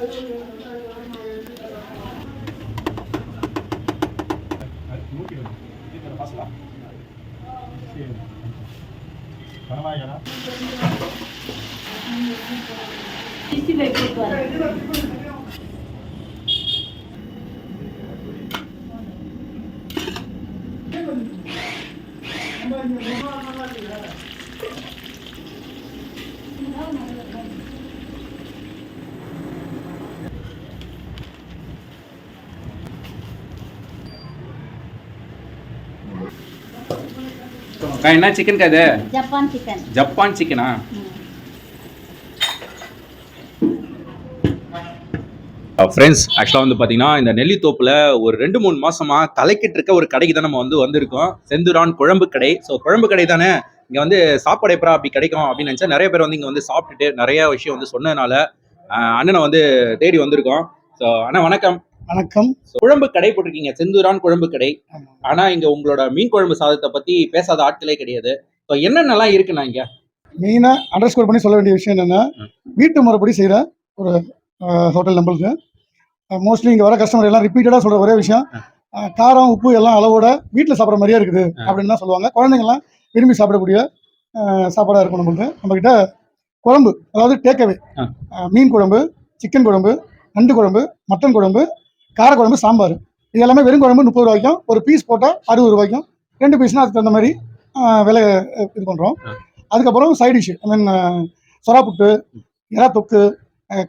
Sixty five அக்கா, என்ன chicken இது? ஜப்பான் சிக்கன் ஜப்பான் சிக்கனா ஃப்ரெண்ட்ஸ் ஆக்சுவலாக வந்து பார்த்தீங்கன்னா இந்த நெல்லித்தோப்பில் ஒரு ரெண்டு மூணு மாசமா கலைக்கிட்டு இருக்க ஒரு கடைக்கு தான் நம்ம வந்து வந்திருக்கோம். செந்துரான் குழம்பு கடை. ஸோ குழம்பு கடை தானே? இங்கே வந்து சாப்பாடு எப்பரா அப்படி கிடைக்கும் அப்படின்னு நினச்சா நிறைய பேர் வந்து இங்கே வந்து சாப்பிட்டுட்டு நிறைய விஷயம் வந்து சொன்னதுனால அண்ணனை வந்து தேடி வந்திருக்கோம். ஸோ அண்ணா வணக்கம். வணக்கம். குழம்பு கடை போட்டிருக்கீங்க. செந்தூரான் குழம்பு கடை. ஆனா இங்க உங்களோட மீன் குழம்பு சாதத்தை பத்தி பேசாத ஆட்களே கிடையாது. ஸோ என்னென்னலாம் இருக்குண்ணா இங்க? மெயினாக அண்டர்ஸ்கோர் பண்ணி சொல்ல வேண்டிய விஷயம் என்னென்னா. வீட்டு முறைப்படி செய்கிற ஒரு ஹோட்டல் நம்மளுக்கு மோஸ்ட்லி இங்கே வர கஸ்டமர் எல்லாம் ரிப்பீட்டடாக சொல்கிற ஒரே விஷயம். காரம் உப்பு எல்லாம் அளவோட வீட்டில் சாப்பிட்ற மாதிரியே இருக்குது. அப்படின்னு தான் சொல்லுவாங்க. குழந்தைங்கலாம் விரும்பி சாப்பிடக்கூடிய சாப்பாடாக இருக்கும் நம்மளுக்கு நம்மக்கிட்ட குழம்பு அதாவது டேக்அவே. மீன் குழம்பு சிக்கன் குழம்பு நண்டு குழம்பு மட்டன் குழம்பு காரக்குழம்பு சாம்பார். இது எல்லாமே வெறும் குழம்பு முப்பது ரூபாய்க்கும் ஒரு பீஸ் போட்டால் அறுபது ரூபாய்க்கும் ரெண்டு பீஸ்னால் அதுக்கு தகுந்த மாதிரி விலை இது பண்ணுறோம். அதுக்கப்புறம் சைட் டிஷ் ஐ மீன் சொரா புட்டு எறா தொக்கு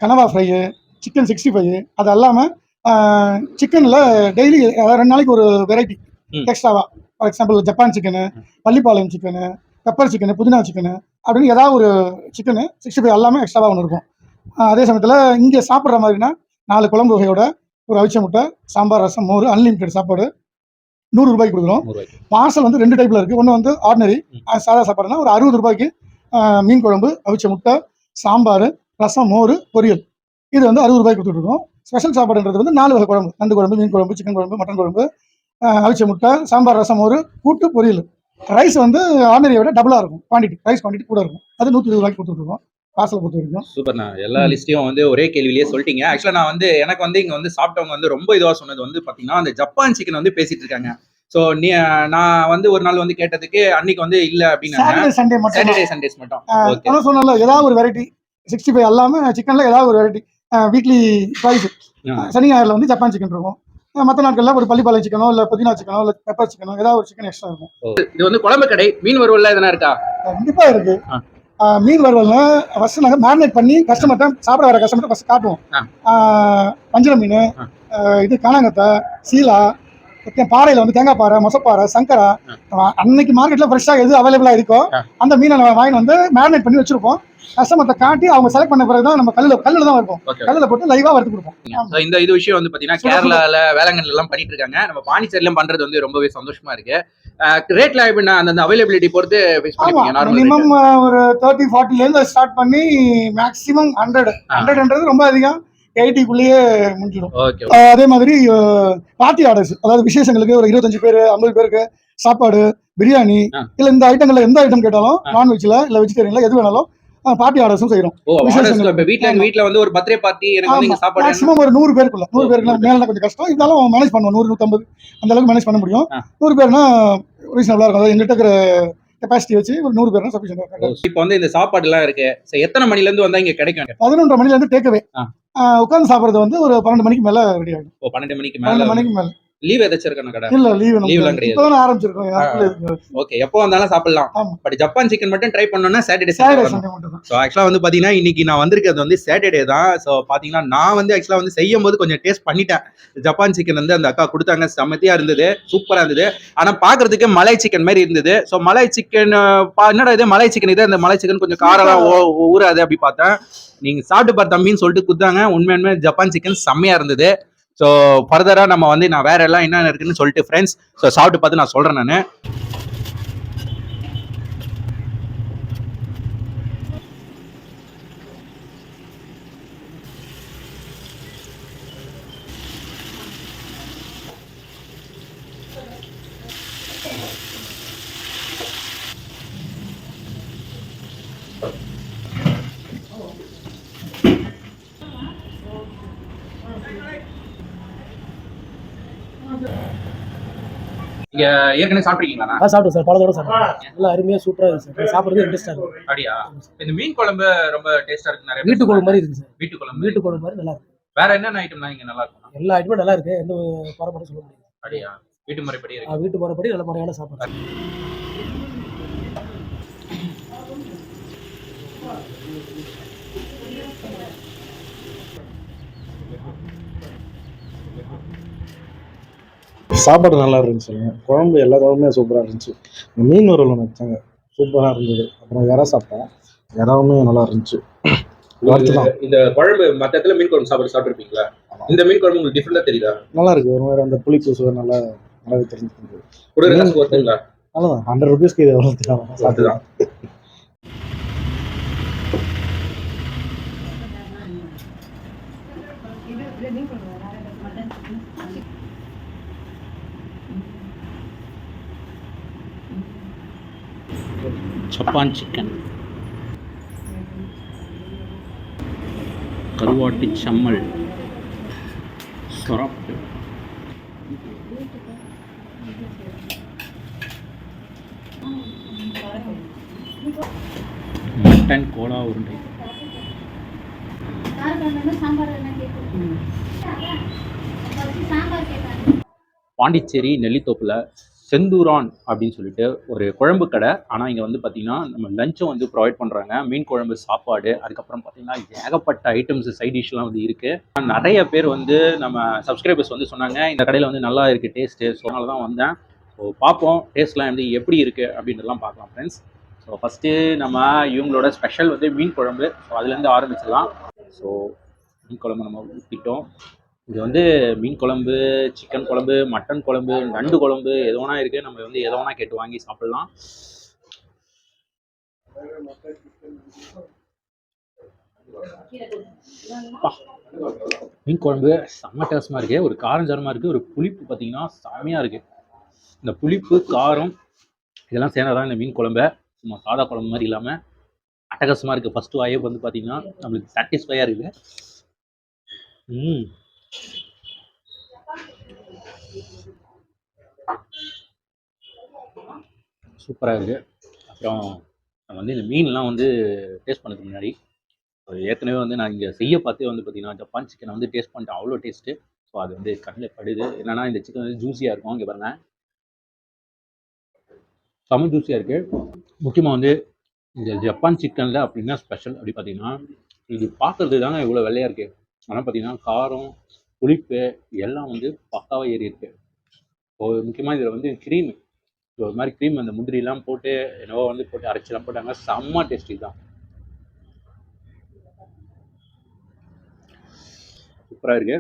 கனவா ஃப்ரையு சிக்கன் சிக்ஸ்டி ஃபைவ் அது இல்லாமல் சிக்கனில் டெய்லி ரெண்டு நாளைக்கு ஒரு வெரைட்டி ம். எக்ஸ்ட்ராவா for example Japan chicken Pallipalayam chicken pepper chicken புதினா சிக்கனு அப்படின்னு ஏதாவது ஒரு சிக்கனு சிக்ஸ்டி ஃபைவ் எல்லாமே எக்ஸ்ட்ராவாக ஒன்று இருக்கும். அதே சமயத்தில் இங்கே சாப்பிட்ற மாதிரினா நாலு குழம்பு வகையோட ஒரு அவிச்ச முட்டை சாம்பார் ரசம் மோர் அன்லிமிட்டெட் சாப்பாடு. நூறு ரூபாய்க்கு கொடுக்குறோம். பார்சல் வந்து ரெண்டு டைப்பில் இருக்குது ஒன்று வந்து ஆர்டினரி. சாதா சாப்பாடுனா ஒரு அறுபது ரூபாய்க்கு மீன் குழம்பு அவிச்ச முட்டை சாம்பார் ரசம் மோர் பொரியல். இது வந்து அறுபது ரூபாய்க்கு கொடுத்துட்ருக்கோம் ஸ்பெஷல் சாப்பாடுன்றது வந்து நாலு வகை குழம்பு. நண்டு குழம்பு மீன் குழம்பு சிக்கன் குழம்பு மட்டன் குழம்பு அவிச்ச முட்டை சாம்பார் ரசம் மோர் கூட்டு பொரியல். ரைஸ் வந்து ஆர்டினரியை விட டபுளாக இருக்கும். குவான்டிட்டி ரைஸ் குவான்டிட்டி கூட இருக்கும். அது நூற்றி இருபது ரூபாய்க்கு கொடுத்துட்ருக்கோம் பார்சலை பொறுத்த வரைக்கும் சூப்பர்ண்ணா எல்லா. லிஸ்ட்டையும் வந்து ஒரே கேள்வியிலேயே சொல்லிட்டீங்க. ஆக்சுவலா நான் வந்து எனக்கு வந்து இங்க வந்து சாப்பிட்டவங்க வந்து ரொம்ப இதுவா சொன்னது வந்து பாத்தீங்கன்னா அந்த ஜப்பான் சிக்கன் வந்து பேசிட்டு இருக்காங்க. சோ நீ நான் வந்து ஒரு நாள் வந்து கேட்டதுக்கு அன்னைக்கு வந்து இல்ல அப்படின்னு சண்டே மட்டும். சாட்டர்டே சண்டேஸ் மட்டும். சொன்னல ஏதாவது ஒரு வெரைட்டி சிக்ஸ்டி ஃபைவ் இல்லாமல் சிக்கனில் ஏதாவது ஒரு வெரைட்டி வீக்லி ப்ரைஸ் சனி ஞாயிறில் வந்து ஜப்பான் சிக்கன் இருக்கும். மற்ற நாட்களில் ஒரு பள்ளிப்பாளையம் சிக்கனோ இல்லை புதினா சிக்கனோ இல்லை பெப்பர் சிக்கனோ ஏதாவது ஒரு சிக்கன் எக்ஸ்ட்ரா இருக்கும். இது வந்து குழம்பு கடை மீன் வறுவல்ல எதனா இருக்கா? கண்டிப்பா இருக்கு. மீன் வறுவல்னா ஃபர்ஸ்ட் நாங்கள் மேரினேட் பண்ணி கஸ்டமர்கிட்ட சாப்பிட வர கஸ்டமர்கிட்ட ஃபர்ஸ்ட் காட்டுவோம். வஞ்சர மீன் இது காணாங்கத்தை சீலா பாறையில வந்து தேங்காய் பாறை மொசப்பாறை சங்கரா. அன்னைக்கு மார்க்கெட்ல ஃப்ரெஷ்ஷா எது அவைலபிளா இருக்கோ. அந்த மீனை நம்ம வாங்கி வந்து மேரினேட் பண்ணி வச்சிருப்போம். கஸ்டமர்கிட்ட காட்டி அவங்க செலக்ட் பண்ண பிறகு தான் நம்ம கல்லுல கல்லுல தான் இருக்கும் கல்லுல போட்டு லைவா வறுத்து கொடுப்போம். இந்த இது விஷயம் வந்து பாத்தீங்கன்னா. கேரளால வேளாங்கண்ணில எல்லாம் பண்ணிட்டு இருக்காங்க. நம்ம பாண்டிச்சேரியிலும் பண்றது வந்து ரொம்பவே சந்தோஷமா இருக்கு. ரேட்ல எப்படின்னா அந்த அவைலபிலிட்டி பொறுத்து மினிமம் ஒரு தேர்ட்டி ஃபார்ட்டில இருந்து ஸ்டார்ட் பண்ணி மேக்ஸிமம் ஹண்ட்ரட் ஹண்ட்ரட்ன்றது ரொம்ப அதிகம். எயிட்டிக்குள்ளேயே முடிஞ்சிடும். அதே மாதிரி பார்ட்டி ஆர்டர்ஸ் அதாவது விசேஷங்களுக்கு ஒரு இருபத்தஞ்சு பேர் ஐம்பது பேருக்கு சாப்பாடு பிரியாணி. இல்ல இந்த ஐட்டங்கள்ல எந்த ஐட்டம் கேட்டாலும். நான்வெஜ்ல இல்ல வெஜிடேரியன்ல எது வேணாலும் பார்ட்டி ஆர்டர்ஸும் செய்யறோம் வீட்ல வீட்ல வந்து ஒரு பர்த்டே பார்ட்டி எனக்கு. மேக்ஸிமம் ஒரு நூறு பேருக்குள்ள நூறு ஓ, பேருக்கு நூறு மேல கொஞ்சம் கஷ்டம். இருந்தாலும் மேனேஜ் பண்ணுவோம் நூறு நூத்தம்பது அந்த அளவுக்கு மேனேஜ் பண்ண முடியும். நூறு பேர்னா ரீசனபிளா இருக்கும். அதாவது எங்கிட்ட இருக்கிற கெப்பாசிட்டி வச்சு ஒரு நூறு பேர்னா சஃபிஷியன்ட் இப்ப வந்து இந்த சாப்பாடு எல்லாம் இருக்கு எத்தனை மணில இருந்து வந்தா இங்க கிடைக்கும்? பதினொன்றரை மணில இருந்து டேக்அவே. உட்காந்து சாப்பிடுறது வந்து ஒரு பன்னெண்டு மணிக்கு மேல ரெடி ஆகும் பன்னெண்டு மணிக்கு மேல பன்னெண்டு மணிக்கு மேல. லீவ் ஏதாச்சும் கடை? இல்ல லீவ் எல்லாம் கிடையாது. ஆரம்பிச்சிருக்கோம். ஓகே எப்போ வந்தாலும் சாப்பிடலாம். பட் ஜப்பான் சிக்கன் மட்டும் ட்ரை பண்ணணும்னா சாட்டர்டே சாட்டர்டே ஸோ ஆக்சுவலாக வந்து பார்த்தீங்கன்னா இன்னைக்கு நான் வந்திருக்கிறது வந்து சாட்டர்டே தான். ஸோ பார்த்தீங்கன்னா நான் வந்து ஆக்சுவலாக வந்து செய்யும் போது கொஞ்சம் டேஸ்ட் பண்ணிட்டேன். ஜப்பான் சிக்கன் வந்து அந்த அக்கா கொடுத்தாங்க. செம்மத்தியாக இருந்தது. சூப்பராக இருந்தது. ஆனால் பார்க்கறதுக்கு மலை சிக்கன் மாதிரி இருந்தது. ஸோ மலை சிக்கன் என்னடா இது? மலை சிக்கன் இது? அந்த மலை சிக்கன் கொஞ்சம் காரெல்லாம் ஊறாது அப்படி பார்த்தேன். நீங்கள் சாப்பிட்டு பார் தம்பின்னு சொல்லிட்டு கொடுத்தாங்க. உண்மையுமே ஜப்பான் சிக்கன் செம்மையாக இருந்தது. ஸோ ஃபர்தராக நம்ம வந்து நான் வேற எல்லாம் என்ன இருக்குன்னு சொல்லிட்டு ஃப்ரெண்ட்ஸ் ஸோ சாப்பிட்டு பார்த்து நான் சொல்கிறேன் நான் Thank you. ஏற்கனவே சாப்பிட்ருக்கீங்களா ஆ சாப்பிட்டோம் சார். பல தடவை சாப்பிட்டோம். நல்லா அருமையாக சூப்பராக சார். சாப்பிட்றது இன்ட்ரெஸ்டாக இருக்கும் அப்படியா? இந்த மீன் குழம்பு ரொம்ப டேஸ்டா இருக்கு நிறைய வீட்டு குழம்பு மாதிரி இருக்குது சார். வீட்டு குழம்பு வீட்டு குழம்பு மாதிரி நல்லா இருக்கு. வேற என்னென்ன ஐட்டம்லாம் இங்க நல்லா இருக்கும் எல்லா ஐட்டமும் நல்லா இருக்கு. எந்த குறைபாடும் சொல்ல முடியாது. அப்படியா? வீட்டு முறைப்படி இருக்கு. ஆ, வீட்டு முறைப்படி நல்ல முறையான சாப்பாடு. சாப்பாடு நல்லா இருந்துச்சுங்க குழம்பு எல்லா குழம்புமே சூப்பராக இருந்துச்சு. இந்த மீன் வறுவல் ஒன்று வச்சாங்க. சூப்பராக இருந்தது. அப்புறம் இறா சாப்பிட்டேன். இறாவுமே நல்லா இருந்துச்சு. இந்த குழம்பு மத்த இடத்துல மீன் குழம்பு சாப்பிட்டு சாப்பிட்டுருப்பீங்களா? இந்த மீன் குழம்பு உங்களுக்கு டிஃப்ரெண்டா தெரியுதா? நல்லா இருக்கு. ஒரு மாதிரி அந்த புளிப்பு சுவை நல்லா நல்லாவே தெரிஞ்சுக்கிது ஒருத்தங்களா அவ்வளோதான் ஹண்ட்ரட் ருபீஸ்க்கு இது எவ்வளோ அதுதான் சப்பான் சிக்கன் கருவாட்டு சம்மல். சொரப்பு. மட்டன் கோலா உருண்டை. பாண்டிச்சேரி நெல்லித்தோப்பில் செந்தூரான் அப்படின்னு சொல்லிட்டு ஒரு குழம்பு கடை. ஆனால் இங்கே வந்து பார்த்தீங்கன்னா நம்ம லஞ்சம் வந்து ப்ரொவைட் பண்ணுறாங்க மீன் குழம்பு சாப்பாடு. அதுக்கப்புறம் பார்த்தீங்கன்னா ஏகப்பட்ட ஐட்டம்ஸ் சைட் டிஷ்லாம் வந்து இருக்குது நிறைய பேர் வந்து நம்ம சப்ஸ்கிரைபர்ஸ் வந்து சொன்னாங்க இந்த கடையில் வந்து நல்லா இருக்குது டேஸ்ட்டு ஸோ அதனால தான் வந்தேன். ஸோ பார்ப்போம் டேஸ்ட்லாம் வந்து எப்படி இருக்குது அப்படின்றலாம் பார்க்கலாம் ஃப்ரெண்ட்ஸ் ஸோ ஃபஸ்ட்டு நம்ம இவங்களோட ஸ்பெஷல் வந்து மீன் குழம்பு. ஸோ அதுலேருந்து ஆரம்பிச்சிடலாம். ஸோ மீன் குழம்பு நம்ம ஊற்றிட்டோம் இது வந்து மீன் குழம்பு சிக்கன் குழம்பு மட்டன் குழம்பு நண்டு குழம்பு எது வேணா இருக்குது நம்ம வந்து எதை கேட்டு வாங்கி சாப்பிடலாம். அப்பா, மீன் குழம்பு செம்ம டேஸ்டமாக இருக்குது ஒரு காரஞ்சாரமாக இருக்குது ஒரு புளிப்பு பார்த்தீங்கன்னா செம்மையாக இருக்குது இந்த புளிப்பு காரம் இதெல்லாம் சேர்ந்தாதான் இந்த மீன் குழம்ப. சும்மா சாதா குழம்பு மாதிரி இல்லாமல் அட்டகாசமாக இருக்குது ஃபஸ்ட்டு வாயே வந்து பார்த்தீங்கன்னா நம்மளுக்கு சாட்டிஸ்ஃபையாக இருக்குது. ம். சூப்பராக இருக்குது அப்புறம் நம்ம வந்து இந்த மீன்லாம் வந்து டேஸ்ட் பண்ணதுக்கு முன்னாடி ஏற்கனவே வந்து நான் இங்கே செய்ய பார்த்தே வந்து பார்த்தீங்கன்னா ஜப்பான் சிக்கனை வந்து டேஸ்ட் பண்ணிட்டேன். அவ்வளோ டேஸ்ட்டு ஸோ அது வந்து கண்ணில் படுது. என்னென்னா இந்த சிக்கன் வந்து ஜூஸியாக இருக்கும். இங்கே பாருங்க. செம்ம ஜூஸியாக இருக்குது முக்கியமாக வந்து இந்த ஜப்பான் சிக்கனில் அப்படின்னா ஸ்பெஷல் அப்படி பார்த்தீங்கன்னா இது பார்க்குறது தாங்க இவ்வளோ வெள்ளையாக இருக்குது ஆனால் பார்த்தீங்கன்னா காரம் புளிப்பு எல்லாம் வந்து பக்காவாக ஏறி இருக்கு. முக்கியமாக இதில் வந்து க்ரீம் ஒரு மாதிரி க்ரீம் அந்த முந்திரிலாம் போட்டு என்னவோ வந்து போட்டு அரைச்சிலாம் போட்டாங்க. செம்ம டேஸ்டி தான். சூப்பராக இருக்கு.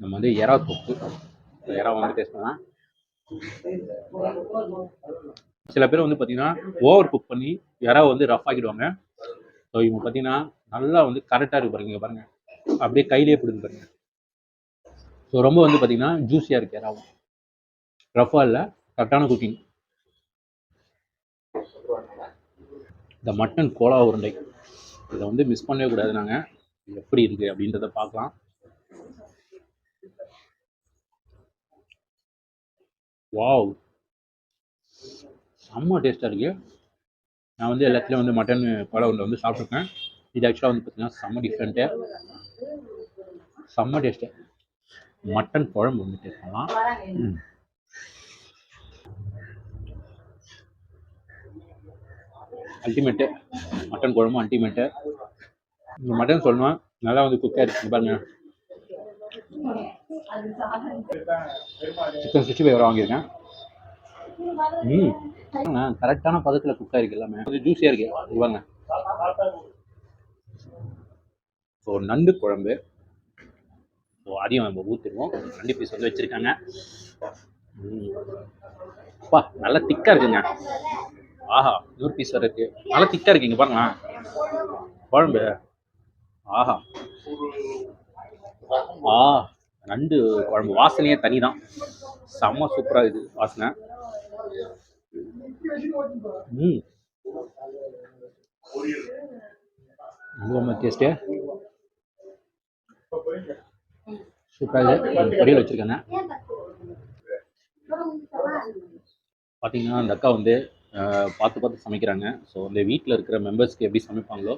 நம்ம வந்து எறா தொப்பு எறா வந்து டேஸ்ட் பண்ணலாம். சில பேர் வந்து பார்த்தீங்கன்னா ஓவர் குக் பண்ணி எறா வந்து ரஃப் ஆக்கிடுவாங்க. ஸோ இவங்க பார்த்தீங்கன்னா நல்லா வந்து கரெக்டாக இருக்கு பாருங்க பாருங்கள் அப்படியே கையிலேயே பிடிங்க பாருங்க. ஸோ ரொம்ப வந்து பார்த்தீங்கன்னா ஜூஸியாக இருக்கு எறாவும் ரஃபாக இல்லை கரெக்டான குக்கிங் இந்த மட்டன் கோலா உருண்டை. இதை வந்து மிஸ் பண்ணவே கூடாது நாங்கள் எப்படி இருக்குது அப்படின்றத பார்க்கலாம் வாவ் செம்ம டேஸ்ட்டாக இருக்கு. நான் வந்து எல்லாத்துலேயும் வந்து மட்டன் கோலா உருண்டை வந்து சாப்பிட்ருக்கேன் இது ஆக்சுவலாக வந்து பார்த்தீங்கன்னா செம்ம டிஃப்ரெண்ட்டு செம்ம டேஸ்ட்டு. மட்டன் குழம்பு வந்து டேஸ்ட் பண்ணலாம். அல்டிமேட்டு மட்டன் குழம்பு அல்டிமேட்டு இந்த மட்டன் சொல்லணும்? நல்லா வந்து குக் ஆயிடுச்சு. பாருங்க. சிக்கன் சிக்ஸ்டி ஃபைவ் வாங்கியிருக்கேன். ம். கரெக்டான பதத்தில் குக் ஆயிருக்கு எல்லாமே. கொஞ்சம் ஜூஸியாக இருக்கு. இது பாருங்க. ஸோ நண்டு குழம்பு. ஸோ அதையும் நம்ம ஊற்றிடுவோம் நண்டு பீஸ் வந்து வச்சுருக்காங்க. அப்பா நல்லா திக்காக இருக்குங்க. ஆஹா நூறு பீஸ் வர இருக்குது நல்லா திக்காக இருக்கு இங்கே பாருங்களேன். குழம்பு. ஆஹா. ஆ நண்டு குழம்பு. வாசனையே தனி தான் செம்ம சூப்பராக இது வாசனை. ம். ரொம்ப டேஸ்ட்டு சூப்பராக இருக்குது பொரியல் வச்சுருக்காங்க. பார்த்தீங்கன்னா அந்த அக்கா வந்து பார்த்து பார்த்து சமைக்கிறாங்க. ஸோ அந்த வீட்டில் இருக்கிற மெம்பர்ஸ்க்கு எப்படி சமைப்பாங்களோ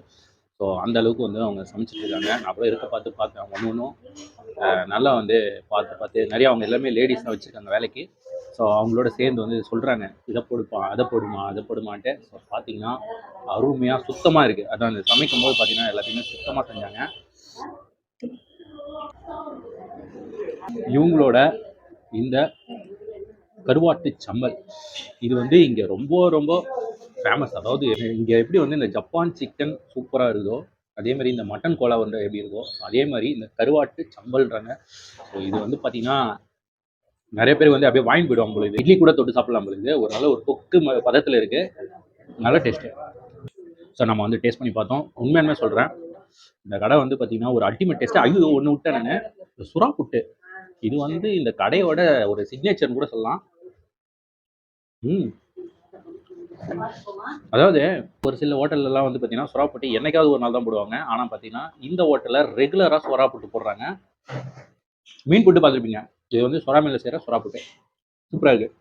ஸோ அந்த அளவுக்கு வந்து அவங்க சமைச்சிட்டு இருக்காங்க. நான் அப்புறம் இருக்க பார்த்து பார்த்தேன் ஒன்று ஒன்றும் நல்லா வந்து பார்த்து பார்த்து நிறைய அவங்க எல்லாமே லேடிஸ் தான் வச்சுருக்காங்க வேலைக்கு. ஸோ அவங்களோட சேர்ந்து வந்து சொல்கிறாங்க இதை போடுப்பா அதை போடுமா அதை போடுமான்ட்டு. ஸோ பார்த்தீங்கன்னா அருமையாக சுத்தமாக இருக்குது அதான் அந்த சமைக்கும் போது பார்த்தீங்கன்னா எல்லாத்தையுமே சுத்தமாக செஞ்சாங்க. இவங்களோட இந்த கருவாட்டு சம்மல் இது வந்து இங்கே ரொம்ப ரொம்ப ஃபேமஸ் அதாவது இங்கே எப்படி வந்து இந்த ஜப்பான் சிக்கன் சூப்பராக இருக்குதோ அதே மாதிரி இந்த மட்டன் கோலா வந்து எப்படி இருக்கோ அதே மாதிரி இந்த கருவாட்டு சம்பல்ன்றாங்க. ஸோ இது வந்து பார்த்தீங்கன்னா நிறைய பேர் வந்து அப்படியே வாங்கி போயிடுவாங்க பொழுது இட்லி கூட தொட்டு சாப்பிடலாம் பொழுது ஒரு நல்ல ஒரு கொக்கு ம- பதத்தில் இருக்குது நல்ல டேஸ்ட்டு ஸோ நம்ம வந்து டேஸ்ட் பண்ணி பார்த்தோம். உண்மையான சொல்கிறேன் இந்த கடை வந்து பார்த்தீங்கன்னா ஒரு அல்டிமேட் டேஸ்ட்டு ஐயோ ஒன்று விட்டேன் நான். சுறா புட்டு இது வந்து இந்த கடையோட ஒரு சிக்னேச்சர்னு கூட சொல்லலாம். ம். அதாவது ஒரு சில ஹோட்டல்லலாம் வந்து பார்த்தீங்கன்னா சுறா புட்டு என்னைக்காவது ஒரு நாள் தான் போடுவாங்க. ஆனால் பார்த்தீங்கன்னா இந்த ஹோட்டலில் ரெகுலராக சுறா புட்டு போடுறாங்க. மீன் புட்டு பார்த்துருப்பீங்க இது வந்து சுறா மீனில் செய்கிற சுறா புட்டு சூப்பராக இருக்கு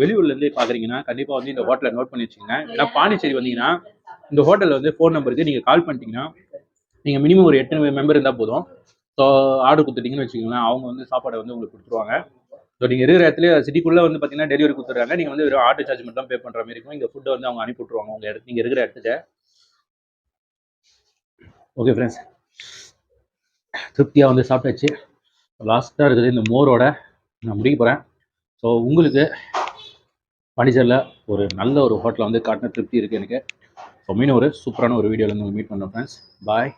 வெளியூர்லேருந்தே பார்க்குறீங்கன்னா கண்டிப்பாக வந்து இந்த ஹோட்டலை நோட் பண்ணி வச்சுக்கோங்க. ஏன்னா பாண்டிச்சேரி வந்தீங்கன்னா இந்த ஹோட்டலில் வந்து ஃபோன் நம்பருக்கு நீங்கள் கால் பண்ணிட்டீங்கன்னா நீங்கள் மினிமம் ஒரு எட்டு மெம்பர் இருந்தால் போதும். ஸோ ஆர்டர் கொடுத்துட்டீங்கன்னு வச்சுக்கோங்களேன் அவங்க வந்து சாப்பாடை வந்து உங்களுக்கு கொடுத்துருவாங்க. ஸோ நீங்கள் இருக்கிற இடத்துல சிட்டிக்குள்ளே வந்து பார்த்தீங்கன்னா டெலிவரி கொடுத்துட்றாங்க. நீங்கள் வந்து வெறும் ஆர்டர் சார்ஜ் மட்டும் தான் பே பண்ணுற மாதிரி இருக்கும். இங்கே ஃபுட்டை வந்து அவங்க அனுப்பி விட்ருவாங்க உங்கள் இடத்து நீங்கள் இருக்கிற இடத்துக்கு. ஓகே ஃப்ரெண்ட்ஸ் திருப்தியாக வந்து சாப்பிட்டாச்சு. லாஸ்ட்டாக இருக்குது இந்த மோரோட நான் முடிக்க போகிறேன் ஸோ உங்களுக்கு பாண்டிச்சேரியில் ஒரு நல்ல ஒரு ஹோட்டலில் வந்து காட்டின திருப்தி இருக்குது எனக்கு. ஸோ மீன் ஒரு சூப்பரான ஒரு வீடியோவில் வந்து மீட் பண்ணோம் ஃப்ரெண்ட்ஸ் பாய்